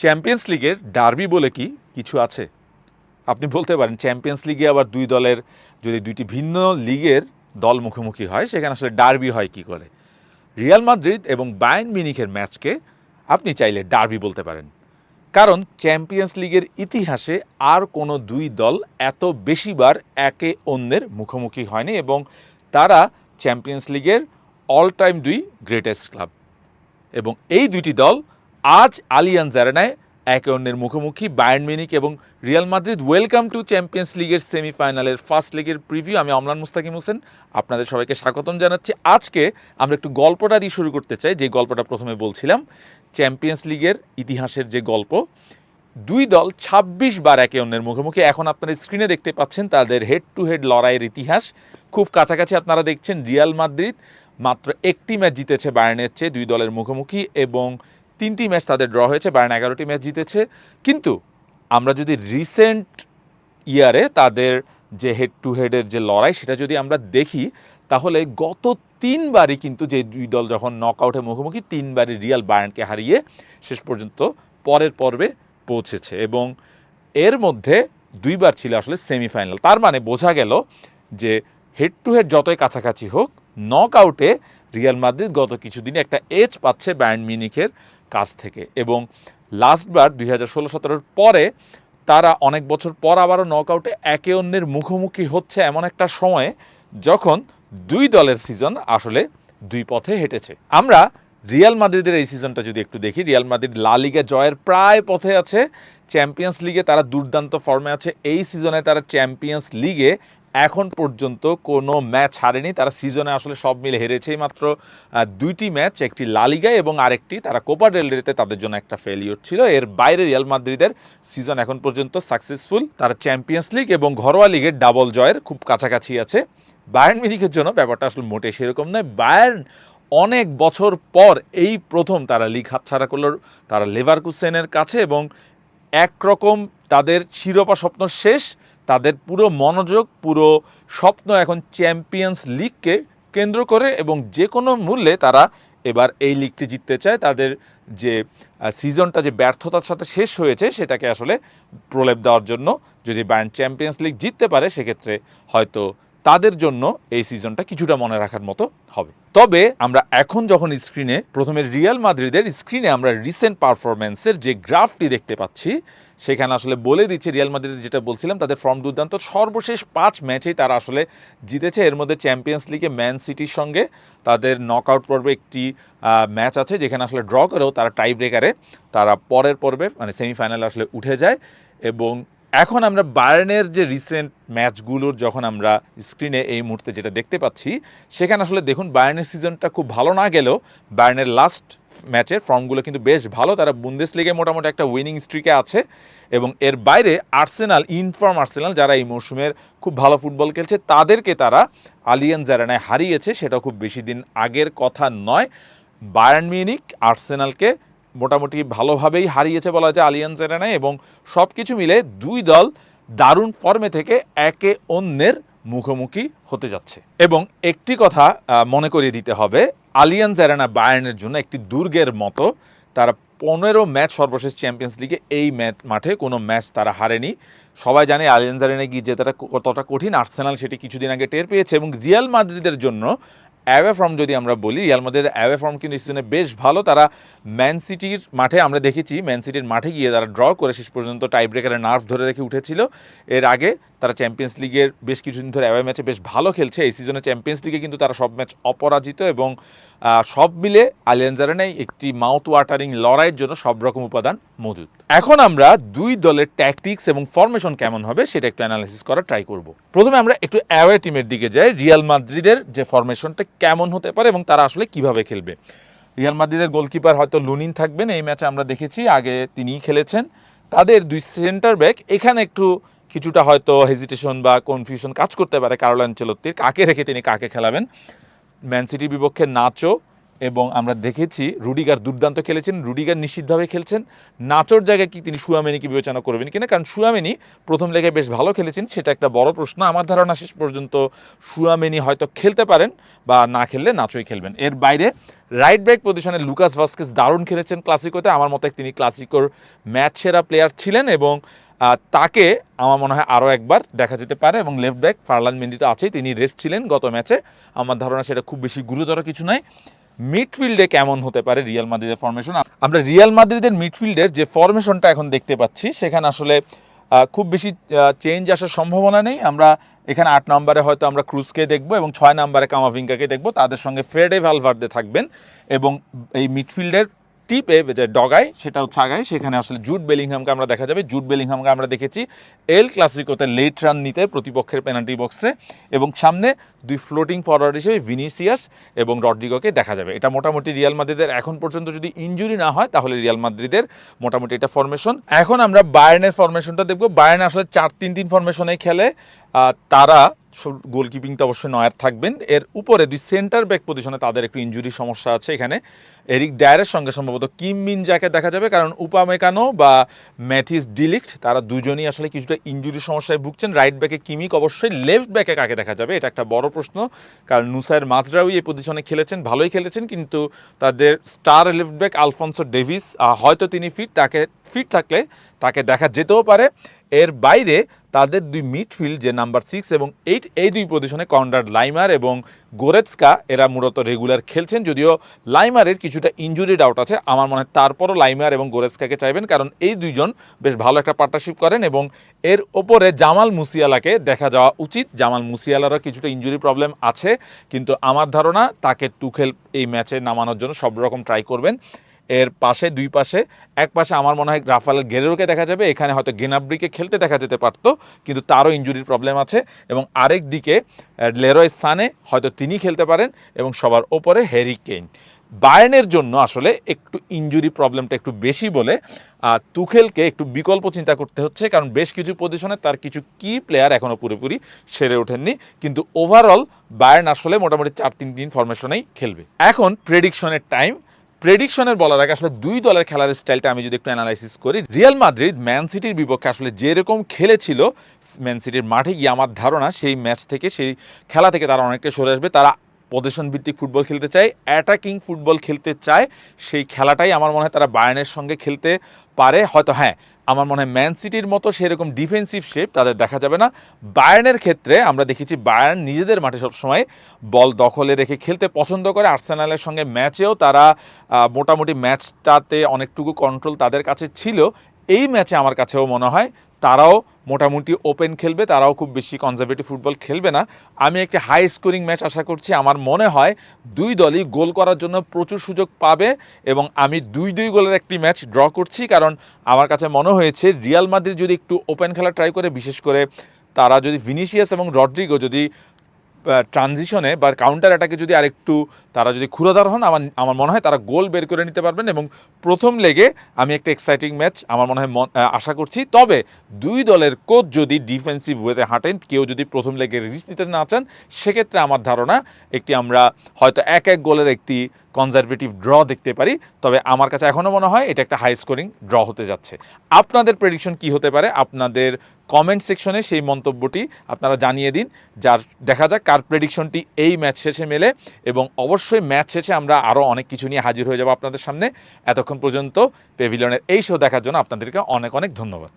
Champions লিগের derby বলে কি কিছু আছে? আপনি বলতে পারেন চ্যাম্পিয়ন্স লিগে আবার দুই দলের যদি দুইটি ভিন্ন লিগের দল মুখোমুখি হয়, সেখানে আসলে ডার্বি হয় কি করে? রিয়াল মাদ্রিদ এবং বায়ার্ন মিনিখের ম্যাচকে আপনি চাইলে ডার্বি বলতে পারেন। কারণ চ্যাম্পিয়ন্স লিগের ইতিহাসে আর কোনো দুই দল এত বেশিবার একে অন্যের মুখোমুখি হয়নি এবং তারা চ্যাম্পিয়ন্স লিগের অল টাইম দুই গ্রেটেস্ট ক্লাব এবং এই দুইটি দল আজ আলিয়ান জারেনায় একে অন্যের মুখোমুখি বায়ার্ন মিনিক এবং Real Madrid welcome to champions লিগের সেমিফাইনালের ফার্স্ট লিগের প্রিভিউ। আমি অমলান মুস্তাকিম হোসেন, আপনাদের সবাইকে স্বাগতম জানাচ্ছি। আজকে আমরা একটু গল্পটা দিয়ে শুরু করতে চাই, যে গল্পটা প্রথমে বলছিলাম। চ্যাম্পিয়ন্স লিগের ইতিহাসের যে গল্প, দুই দল ২৬ বার একে অন্যের মুখোমুখি। এখন আপনারা স্ক্রিনে দেখতে পাচ্ছেন তাদের হেড টু হেড লড়াইয়ের ইতিহাস। খুব কাছাকাছি আপনারা দেখছেন রিয়াল মাদ্রিদ, মাত্র একটি ম্যাচ জিতেছে বায়ার্নের চেয়ে দুই দলের মুখোমুখি এবং তিনটি ম্যাচ তাদের ড্র হয়েছে বায়ার্ন এগারোটি ম্যাচ জিতেছে। কিন্তু আমরা যদি রিসেন্ট ইয়ারে তাদের যে হেড টু হেডের যে লড়াই, সেটা যদি আমরা দেখি, তাহলে গত তিনবারই কিন্তু যে দুই দল যখন নক আউটে মুখোমুখি, তিনবারই রিয়াল বায়ার্নকে হারিয়ে শেষ পর্যন্ত পরের পর্বে পৌঁছেছে। এবং এর মধ্যে দুইবার ছিল আসলে সেমিফাইনাল তার মানে বোঝা গেল যে হেড টু হেড যতই কাছাকাছি হোক নক আউটে রিয়াল মাদ্রিদ গত কিছুদিনে একটা এজ পাচ্ছে ব্যান্ড মিউনিখের কাছ থেকে। এবং লাস্টবার দুই হাজার ষোলো সতেরোর পরে তারা অনেক বছর পর আবারও নক আউটে একে অন্যের মুখোমুখি হচ্ছে এমন একটা সময়ে যখন দুই দলের সিজন আসলে দুই পথে হেঁটেছে। আমরা রিয়াল মাদ্রিদের এই সিজনটা যদি একটু দেখি, রিয়াল মাদ্রিদ লা লিগে জয়ের প্রায় পথে আছে, চ্যাম্পিয়ন্স লিগে তারা দুর্দান্ত ফর্মে আছে, এই সিজনে তারা চ্যাম্পিয়ন্স লিগে এখন পর্যন্ত কোনো ম্যাচ হারেনি। তারা সিজনে আসলে সব মিলে হেরেছেই মাত্র দুইটি ম্যাচ, একটি লালিগায় এবং আরেকটি তারা কোপা ডেল রেতে তাদের জন্য একটা ফেলিওর ছিল। এর বাইরে রিয়াল মাদ্রিদের সিজন এখন পর্যন্ত সাকসেসফুল তারা চ্যাম্পিয়ন্স লিগ এবং ঘরোয়া লিগের ডাবল জয়ের খুব কাছাকাছি আছে। বায়ার্ন মিনিকের জন্য ব্যাপারটা আসলে মোটে সেরকম নয়। বায়ার্ন অনেক বছর পর এই প্রথম তারা লিগ হাতছাড়া করল তারা লেভারকুসেনের কাছে এবং একরকম তাদের শিরোপা স্বপ্ন শেষ। তাদের পুরো মনোযোগ, পুরো স্বপ্ন এখন চ্যাম্পিয়ন্স লিগকে কেন্দ্র করে এবং যে কোনো মূল্যে তারা এবার এই লিগটি জিততে চায়। তাদের যে সিজনটা যে ব্যর্থতার সাথে শেষ হয়েছে সেটাকে আসলে প্রলেপ দেওয়ার জন্য যদি বায়ার্ন চ্যাম্পিয়ন্স লিগ জিততে পারে সেক্ষেত্রে হয়তো তাদের জন্য এই সিজনটা কিছুটা মনে রাখার মতো হবে। তবে আমরা এখন যখন স্ক্রিনে প্রথমে রিয়াল মাদ্রিদের স্ক্রিনে আমরা রিসেন্ট পারফরমেন্সের যে গ্রাফটি দেখতে পাচ্ছি সেখানে আসলে বলে দিচ্ছে রিয়াল মাদ্রিদ, যেটা বলছিলাম, তাদের ফর্ম দুর্দান্ত। সর্বশেষ পাঁচ ম্যাচেই তারা আসলে জিতেছে। এর মধ্যে চ্যাম্পিয়ন্স লিগে ম্যান সিটির সঙ্গে তাদের নকআউট পর্বে একটি ম্যাচ আছে, যেখানে আসলে ড্র করেও তারা টাই ব্রেকারে তারা পরের পর্বে মানে সেমিফাইনালে আসলে উঠে যায়। এবং এখন আমরা বায়ার্নের যে রিসেন্ট ম্যাচগুলোর যখন আমরা স্ক্রিনে এই মুহূর্তে যেটা দেখতে পাচ্ছি, সেখানে আসলে দেখুন বায়ার্নের সিজনটা খুব ভালো না গেলেও বায়ার্নের লাস্ট ম্যাচের ফর্মগুলো কিন্তু বেশ ভালো। তারা বুন্দেস লিগে মোটামুটি একটা উইনিং স্ট্রিকে আছে এবং এর বাইরে আর্সেনাল ইনফর্ম আর্সেনাল যারা এই মৌসুমের খুব ভালো ফুটবল খেলছে, তাদেরকে তারা আলিয়ান জারানায় হারিয়েছে সেটা খুব বেশি দিন আগের কথা নয়। বায়ার্ন মিউনিক আর্সেনালকে মোটামুটি ভালোভাবেই হারিয়েছে বলা যায় আলিয়ান জারানায় এবং সব কিছু মিলে দুই দল দারুণ ফর্মে থেকে একে অন্যের মুখোমুখি হতে যাচ্ছে। এবং একটি কথা মনে করিয়ে দিতে হবে আলিয়ান জারানা বায়ার্নের জন্য একটি দুর্গের মতো তারা পনেরো ম্যাচ সর্বশেষ চ্যাম্পিয়ন্স লিগে এই ম্যাচ মাঠে কোনো ম্যাচ তারা হারেনি। সবাই জানে আলিয়ান জারানে গিয়ে জেতাটা কতটা কঠিন। আর্সেনাল সেটি কিছুদিন আগে টের পেয়েছে এবং রিয়াল মাদ্রিদের জন্য অ্যাওয়ে ফর্ম যদি আমরা বলি, রিয়াল মাদ্রিদের অ্যাওয়ে ফর্ম কিন্তু সিজনে বেশ ভালো। তারা ম্যান সিটির মাঠে আমরা দেখেছি, ম্যান সিটির মাঠে গিয়ে তারা ড্র করে শেষ পর্যন্ত টাই ব্রেকারে নার্ভ ধরে রেখে উঠেছিল। এর আগে তারা চ্যাম্পিয়ন্স লিগের বেশ কিছুদিন ধরে অ্যাওয়ে ম্যাচে বেশ ভালো খেলছে। এই সিজনে চ্যাম্পিয়ন্স লিগে কিন্তু তারা সব ম্যাচ অপরাজিত এবং সব মিলে আলিয়ানজারানাই একটি মাউথ ওয়াটারিং লড়াইয়ের জন্য সব রকম উপাদান মজুদ। এখন আমরা দুই দলের ট্যাকটিক্স এবং ফরমেশন কেমন হবে সেটা একটু অ্যানালাইসিস করার ট্রাই করব। প্রথমে আমরা একটু অ্যাওয়ে টিমের দিকে যাই। রিয়াল মাদ্রিদের যে ফরমেশনটা কেমন হতে পারে এবং তারা আসলে কীভাবে খেলবে। রিয়াল মাদ্রিদের গোলকিপার হয়তো লুনিন থাকবেন। এই ম্যাচে আমরা দেখেছি, আগে তিনিই খেলেছেন। তাদের দুই সেন্টার ব্যাক এখানে একটু কিছুটা হয়তো হেজিটেশন বা কনফিউশন কাজ করতে পারে কারোল অ্যাঞ্চেলত্তির কাকে রেখে তিনি কাকে খেলাবেন? ম্যান সিটির বিপক্ষে নাচো এবং আমরা দেখেছি রুডিগার দুর্দান্ত খেলেছেন, রুডিগার নিশ্চিতভাবে খেলছেন। নাচোর জায়গায় কি তিনি সুয়ামেনিকে বিবেচনা করবেন কিনা? কারণ সুয়ামেনি প্রথম লেগে বেশ ভালো খেলেছেন, সেটা একটা বড় প্রশ্ন। আমার ধারণা শেষ পর্যন্ত সুয়ামেনি হয়তো খেলতে পারেন বা না খেললে নাচোই খেলবেন। এর বাইরে রাইট ব্যাক পজিশনে লুকাস ভাস্কেস দারুণ খেলেছেন ক্লাসিকোতে আমার মতে তিনি ক্লাসিকোর ম্যাচ সেরা প্লেয়ার ছিলেন এবং তাকে আমার মনে হয় আরও একবার দেখা যেতে পারে এবং লেফট ব্যাক ফারলান মেন্দি তো আছেই, তিনি রেস্ট ছিলেন গত ম্যাচে আমার ধারণা সেটা খুব বেশি গুরুতর কিছু নয়। মিডফিল্ডে কেমন হতে পারে রিয়াল মাদ্রিদের ফরমেশন আমরা রিয়াল মাদ্রিদের মিডফিল্ডের যে ফরমেশনটা এখন দেখতে পাচ্ছি, সেখানে আসলে খুব বেশি চেঞ্জ আসার সম্ভাবনা নেই। আমরা এখানে আট নম্বরে হয়তো আমরা ক্রুজকে দেখব এবং ছয় নম্বরে কামাভিঙ্কাকে দেখব। তাদের সঙ্গে ফ্রেডে ভ্যালভার্দে থাকবেন এবং এই মিডফিল্ডের টিপে যে ডগায়, সেটা হচ্ছে আগায়। সেখানে আসলে জুট বেলিংহামকে আমরা দেখা যাবে। জুট বেলিংহামকে আমরা দেখেছি এল ক্লাসিকোতে লেট রান নিতে প্রতিপক্ষের পেনাল্টি বক্সে এবং সামনে দুই ফ্লোটিং ফরওয়ার্ড হিসেবে ভিনিসিয়াস এবং রড্রিগোকে দেখা যাবে। এটা মোটামুটি রিয়াল মাদ্রিদের এখন পর্যন্ত যদি ইনজুরি না হয়, তাহলে রিয়াল মাদ্রিদের মোটামুটি এটা ফরমেশন এখন আমরা বায়ার্নের ফরমেশনটা দেখব। বায়ার্ন আসলে চার তিন তিন ফরমেশনে খেলে তারা গোলকিপিংটা অবশ্যই নয়ার থাকবেন। এর উপরে দুই সেন্টার ব্যাক পজিশনে তাদের একটু ইনজুরি সমস্যা আছে এখানে। এরিক ডায়ারের সঙ্গে সম্ভবত কিম মিন যাকে দেখা যাবে, কারণ উপামেকানো বা ম্যাথিস ডিলিক্ট, তারা দুজনই আসলে কিছুটা ইনজুরি সমস্যায় ভুগছেন। রাইট ব্যাকে কিমিক, অবশ্যই লেফট ব্যাকে কাকে দেখা যাবে? এটা একটা বড় প্রশ্ন, কারণ নুসাইর মাজরাউই এই পজিশনে খেলেছেন, ভালোই খেলেছেন, কিন্তু তাদের star left back Alphonso Davies হয়তো তিনি ফিট তাকে ফিট থাকলে তাকে দেখা যেতেও পারে। এর বাইরে তাদের দুই মিডফিল্ড, যে নাম্বার সিক্স এবং এইট, এই দুই পজিশনে কন্ডার লাইমার এবং গোরেৎসকা, এরা মূলত রেগুলার খেলছেন। যদিও লাইমারের কিছুটা ইনজুরি ডাউট আছে, আমার মনে হয় তারপরও লাইমার এবং গোরেৎসকাকে চাইবেন, কারণ এই দুইজন বেশ ভালো একটা পার্টনারশিপ করেন এবং এর ওপরে জামাল মুসিয়ালাকে দেখা যাওয়া উচিত। জামাল মুসিয়ালারও কিছুটা ইনজুরি প্রবলেম আছে, কিন্তু আমার ধারণা তাকে টুখেল এই ম্যাচে নামানোর জন্য সব রকম ট্রাই করবেন। এর পাশে, দুই পাশে, এক পাশে আমার মনে হয় রাফাল গেরেরোকে দেখা যাবে, এখানে হয়তো গেনাব্রিকে খেলতে দেখা যেতে পারতো, কিন্তু তারও ইনজুরির প্রবলেম আছে এবং আরেক দিকে লেরয় সানে হয়তো তিনি খেলতে পারেন এবং সবার ওপরে হ্যারি কেইন। বায়ার্নের জন্য আসলে একটু ইনজুরি প্রবলেমটা একটু বেশি বলে তুখেলকে একটু বিকল্প চিন্তা করতে হচ্ছে, কারণ বেশ কিছু পজিশনে তার কিছু কি প্লেয়ার এখনও পুরোপুরি সেরে ওঠেননি, কিন্তু ওভারঅল বায়ার্ন আসলে মোটামুটি চার তিন দিন ফরমেশনেই খেলবে। এখন প্রেডিকশনের টাইম প্রেডিকশনের বলার আগে আসলে দুই দলের খেলার স্টাইলটা আমি যদি একটু অ্যানালাইসিস করি, রিয়াল মাদ্রিদ ম্যান সিটির বিপক্ষে আসলে যেরকম খেলেছিল, ম্যান সিটির মাঠে গিয়ে আমার ধারণা সেই ম্যাচ থেকে, সেই খেলা থেকে তারা অনেকটা সরে আসবে। তারা পজিশন ভিত্তিক ফুটবল খেলতে চায় অ্যাটাকিং ফুটবল খেলতে চায়, সেই খেলাটাই আমার মনে হয় তারা বায়ার্নের সঙ্গে খেলতে পারে। হয়তো হ্যাঁ আমার মনে হয় ম্যান সিটির মতো সেরকম ডিফেন্সিভ শেপ তাদের দেখা যাবে না। বায়ার্নের ক্ষেত্রে আমরা দেখেছি বায়ার্ন নিজেদের মাঠে সবসময় বল দখলে রেখে খেলতে পছন্দ করে। আর্সেনালের সঙ্গে ম্যাচেও তারা মোটামুটি ম্যাচটাতে অনেকটুকু কন্ট্রোল তাদের কাছে ছিল। এই ম্যাচে আমার কাছেও মনে হয় তারাও মোটামুটি ওপেন খেলবে, তারাও খুব বেশি কনজারভেটিভ ফুটবল খেলবে না। আমি একটি হাই স্কোরিং ম্যাচ আশা করছি, আমার মনে হয় দুই দলই গোল করার জন্য প্রচুর সুযোগ পাবে এবং আমি দুই দুই গোলের একটি ম্যাচ ড্র করছি, কারণ আমার কাছে মনে হয়েছে রিয়াল মাদ্রিদ যদি একটু ওপেন খেলা ট্রাই করে, বিশেষ করে তারা যদি ভিনিসিয়াস এবং রড্রিগো যদি ট্রানজিশনে বা কাউন্টার অ্যাটাকে যদি আরেকটু তারা যদি ক্ষুরোধার হন, আমার আমার মনে হয় তারা গোল বের করে নিতে পারবেন এবং প্রথম লেগে আমি একটা এক্সাইটিং ম্যাচ আমার মনে হয় আশা করছি। তবে দুই দলের কোচ যদি ডিফেন্সিভ ওয়েতে হাঁটেন, কেউ যদি প্রথম লেগে রিস্ক নিতে না চান, সেক্ষেত্রে আমার ধারণা একটি আমরা হয়তো এক এক গোলের একটি কনজারভেটিভ ড্র দেখতে পারি। তবে আমার কাছে এখনও মনে হয় এটা একটা হাই স্কোরিং ড্র হতে যাচ্ছে। আপনাদের প্রেডিকশন কি হতে পারে? আপনাদের কমেন্ট সেকশনে সেই মন্তব্যটি আপনারা জানিয়ে দিন। যার দেখা যাক কার প্রেডিকশনটি এই ম্যাচ শেষে মেলে এবং অবশ্যই ম্যাচ শেষে আমরা আরও অনেক কিছু নিয়ে হাজির হয়ে যাব আপনাদের সামনে। এতক্ষণ পর্যন্ত পেভিলিয়নের এই শো দেখার জন্য আপনাদেরকে অনেক অনেক ধন্যবাদ।